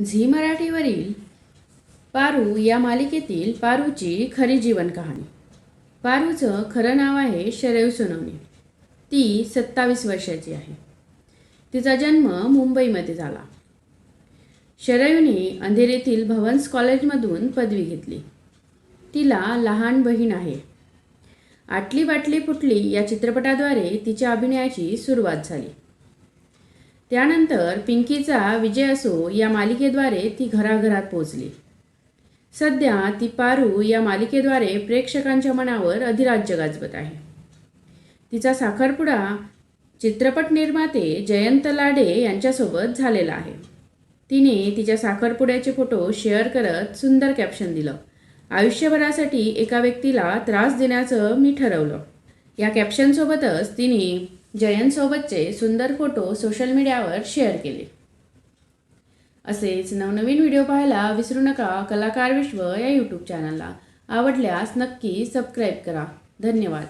Zee मराठीवरील Paru या मालिकेतील पारूची खरी जीवन कहाणी. पारूचं खरं नाव आहे शरयू सोनवणे. ती सत्तावीस वर्षाची आहे. तिचा जन्म मुंबईमध्ये झाला. शरयूने अंधेरीतील भवन्स कॉलेजमधून पदवी घेतली. तिला लहान बहीण आहे. आटली बाटली फुटली या चित्रपटाद्वारे तिच्या अभिनयाची सुरुवात झाली. त्यानंतर पिंकीचा विजय असो या मालिकेद्वारे ती घराघरात पोचली सध्या ती पारू या मालिकेद्वारे प्रेक्षकांच्या मनावर अधिराज्य गाजवत आहे. तिचा साखरपुडा चित्रपट निर्माते जयंत लाडे यांच्यासोबत झालेला आहे. तिने तिच्या साखरपुड्याचे फोटो शेअर करत सुंदर कॅप्शन दिलं. आयुष्यभरासाठी एका व्यक्तीला त्रास देण्याचं मी ठरवलं. या कॅप्शनसोबतच तिने जयंतसोबतचे सुंदर फोटो सोशल मीडियावर शेअर केले. असेच नवनवीन व्हिडिओ पाहायला विसरू नका कलाकार विश्व या यूट्यूब चॅनलला आवडल्यास नक्की सबस्क्राईब करा. धन्यवाद.